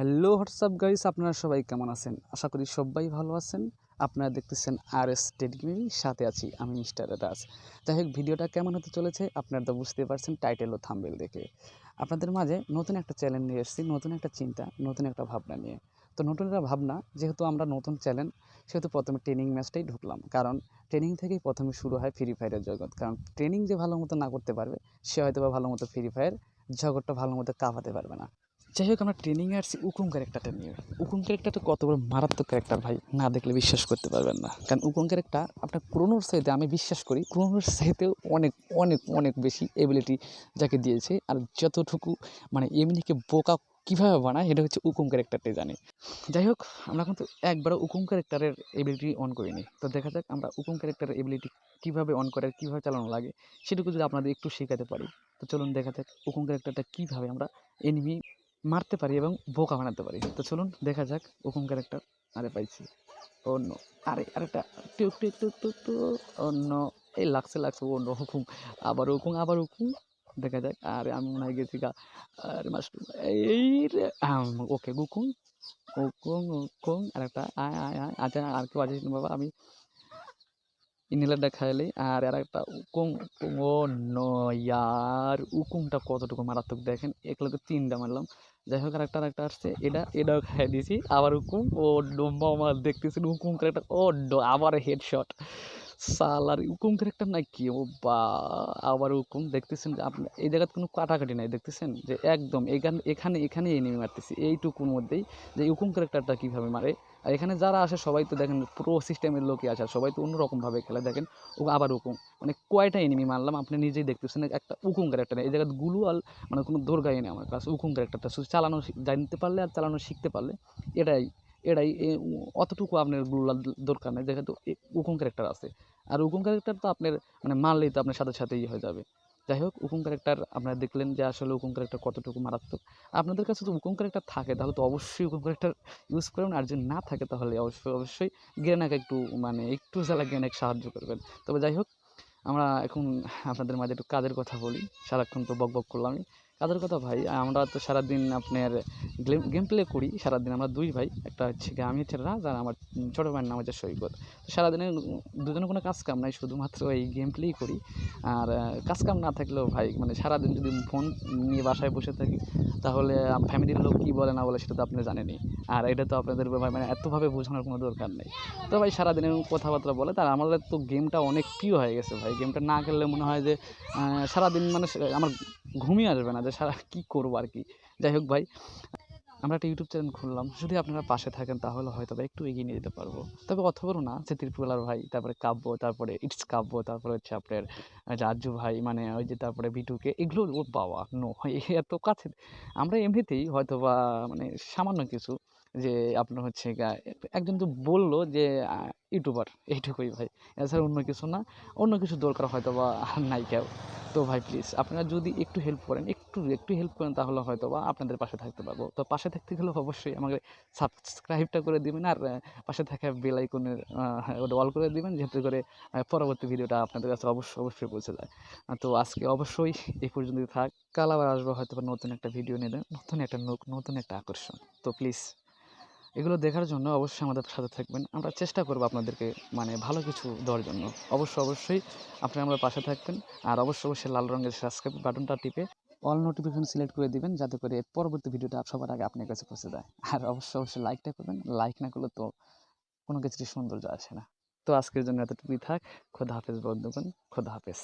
Hello, WhatsApp guys, আপনারা সবাই কেমন আছেন? আশা করি সবাই ভালো আছেন। আপনারা দেখতেছেন আর এস টেড গেমিং সাথে আছি আমি মিস্টার রাজ যাই হোক, ভিডিওটা কেমন হতে চলেছে আপনারা তো বুঝতে পারছেন টাইটেল ও থাম্বেল দেখে। আপনাদের মাঝে নতুন একটা চ্যালেঞ্জ নিয়ে এসেছি, নতুন একটা চিন্তা, নতুন একটা ভাবনা নিয়ে। তো নতুন একটা ভাবনা, যেহেতু আমরা নতুন চ্যালেঞ্জ, সেহেতু প্রথমে ট্রেনিং ম্যাচটাই ঢুকলাম। কারণ ট্রেনিং থেকেই প্রথমে শুরু হয় ফ্রি ফায়ারের জগৎ। কারণ ট্রেনিং যে ভালো মতো না করতে পারবে, সে হয়তো বা ভালো মতো ফ্রি ফায়ার জগৎটা ভালো মতো কাঁপাতে পারবে না। যাই হোক আমরা ট্রেনিংয়ে আসছি উকুম ক্যারেক্টারটা নিয়ে। উকুম ক্যারেক্টারটা কত বড় মারাত্মক ক্যারেক্টার ভাই, না দেখলে বিশ্বাস করতে পারবেন না। কারণ উকুম ক্যারেক্টার আপনার ক্রোনোর সাইতে আমি বিশ্বাস করি ক্রোনোর সাইতেও অনেক অনেক অনেক বেশি এবিলিটি যাকে দিয়েছে। আর যতটুকু মানে এমনিকে বোকা কীভাবে বানায় এটা হচ্ছে উকুম ক্যারেক্টারটাই জানি। যাই হোক আমরা কিন্তু একবারও উকুম ক্যারেক্টারের এবিলিটি অন করিনি। তো দেখা যাক আমরা উকুম ক্যারেক্টারের এবিলিটি কীভাবে অন করে, কীভাবে চালানো লাগে, সেটুকু যদি আপনাদের একটু শেখাতে পারি। তো চলুন দেখা যাক উকুম ক্যারেক্টারটা কীভাবে আমরা এনিমি মারতে পারি এবং বোকা বানাতে পারি। তো চলুন, দেখা যাক হুকুম ক্যারেক্টার আরে পাইছি। অন্য আরে, আরেকটা টুক টুক টুক টুক টু অন্য এই লাগছে লাগছে অন্য হুকুম, আবার হুকুম আবার হুকুম, দেখা যাক, আরে আমি মনে হয় গেছি গা, আরে মাস্টার, এই রে ওকে গুকুম হুকুম হুকুম, আরেকটা, আয় আয় আয় আচ্ছা আর কেউ আছিস না বাবা, আমি ইনহেলারটা খাইলে আর আর একটা উকুং ও নয়ার উকুংটা কতটুকু মারাত্মক দেখেন এক লোকে তিনটা মারলাম। যাই হোক, আরেকটা আরেকটা আসছে, এটা, এটাও খাই দিয়েছি। আবার উকুম, ও ডোম্বা আমার দেখতেছেন, উকুম একটা ও আবার হেডশট সালার উকুম ক্যারেক্টার নাই কি? ও বা, আবার উকুম দেখতেছেন আপনি, এই জায়গায় কোনো কাটাকাটি নাই, দেখতেছেন? যে একদম এখানে এখানে এখানে এনিমি মারতেছি, এইটুকুর মধ্যেই, যে উকুম ক্যারেক্টারটা কীভাবে মারে? আর এখানে যারা আসে, সবাই তো দেখেন প্রো সিস্টেমের লোকই আসে সবাই তো অন্যরকমভাবে খেলে, দেখেন, ও আবার উকুম মানে কয়টা এনিমি মারলাম, আপনি নিজেই দেখতেছেন, একটা উকুম ক্যারেক্টার এই জায়গায় গুলুয়াল মানে কোনো দোরগাই নেই আমার কাছে উকুম ক্যারেক্টারটা শুধু চালানো জানতে পারলে আর চালানো শিখতে পারলে, এটাই। এটাই অতটুকু আপনার গুলুয়াল দরকার নেই। যেহেতু উকুম ক্যারেক্টার আছে। আর উকুম ক্যারেক্টার তো আপনার মানে মারলেই তো আপনার সাথে সাথেই হয়ে যাবে। যাই হোক উকুম ক্যারেক্টার আপনারা দেখলেন যে আসলে উকুম ক্যারেক্টার কতটুকু মারাত্মক। আপনাদের কাছে যদি উকুম ক্যারেক্টার থাকে, তাহলে তো অবশ্যই উকুম ক্যারেক্টার ইউজ করবেন। আর যদি না থাকে, তাহলে অবশ্যই অবশ্যই গ্রেনাকে একটু মানে একটু জ্বালা গ্রেনাকে সাহায্য করবেন। তবে যাই হোক আমরা এখন আপনাদের মাঝে একটু কাজের কথা বলি। সারাক্ষণ তো বক বক করলামই। কাজের কথা ভাই, আমরা তো সারাদিন আপনার গেম প্লে করি। সারাদিন আমরা দুই ভাই, একটা হচ্ছে আমি হচ্ছে রাজ আর আমার ছোটো ভাইয়ের নাম হচ্ছে সৈকত। সারাদিনে দুজনে কোনো কাজ কাম নাই, শুধুমাত্র এই গেম প্লেই করি। আর কাজ কাম না থাকলেও ভাই মানে সারাদিন যদি ফোন নিয়ে বাসায় বসে থাকি তাহলে ফ্যামিলির লোক কী বলে না বলে সেটা তো আপনি জানেনই। আর এটা তো আপনাদের মানে এতভাবে বোঝানোর কোনো দরকার নেই। তো ভাই, সারাদিন এরকম কথাবার্তা বলে, তার আমাদের তো গেমটা অনেক প্রিয় হয়ে গেছে ভাই। গেমটা না খেললে মনে হয় যে সারাদিন মানে আমার ঘুমিয়ে আসবে না যে সারা, কী করব আর কি। যাই হোক ভাই আমরা একটা ইউটিউব চ্যানেল খুললাম। যদি আপনারা পাশে থাকেন, তাহলে হয়তো বা একটু এগিয়ে নিয়ে যেতে পারব। তবে কথা বলো না যে ত্রিপুরার ভাই, তারপরে কাব্য, তারপরে ইটস কাব্য, তারপরে হচ্ছে আপনার রাজু ভাই মানে ওই যে তারপরে বিটুকে এগুলো ওর বাবা নো এত কাছে। আমরা এমনিতেই হয়তো বা মানে সামান্য কিছু যে আপনার হচ্ছে একজন তো বলল যে ইউটিউবার, এইটুকুই ভাই। এছাড়া অন্য কিছু না। অন্য কিছু দরকার হয়তো বা নাই কেউ। তো ভাই প্লিজ আপনারা যদি একটু হেল্প করেন, একটু একটু হেল্প করেন তাহলে হয়তো বা আপনাদের পাশে থাকতে পারব। তো পাশে থাকতে গেলে অবশ্যই আমাকে সাবস্ক্রাইবটা করে দিবেন আর পাশে থাকা বেল আইকনের ওটা অল করে দিবেন যাতে করে পরবর্তী ভিডিওটা আপনাদের কাছে অবশ্যই অবশ্যই পৌঁছে যায়। তো আজকে অবশ্যই এই পর্যন্তই থাক। কাল আবার আসব হয়তো বা নতুন একটা ভিডিও নিয়ে, নতুন একটা নতুন একটা আকর্ষণ। তো প্লিজ এগুলো দেখার জন্য অবশ্যই আমাদের সাথে থাকবেন। আমরা চেষ্টা করব আপনাদেরকে মানে ভালো কিছু দেওয়ার জন্য। অবশ্যই অবশ্যই আপনারা আমার পাশে থাকবেন আর অবশ্যই অবশ্যই লাল রঙের সাবস্ক্রাইব বাটনটা টিপে অল নোটিফিকেশন সিলেক্ট করে দিবেন যাতে করে পরবর্তী ভিডিওটা সবার আগে আপনার কাছে পৌঁছে দেয় আর অবশ্যই অবশ্যই লাইকটা করবেন। লাইক না করলে তো কোনো কিছুরই সৌন্দর্য আসে না। তো আজকের জন্য এতটুকুই থাক। খোদা হাফেজ বন্ধুগণ। খোদা হাফেজ।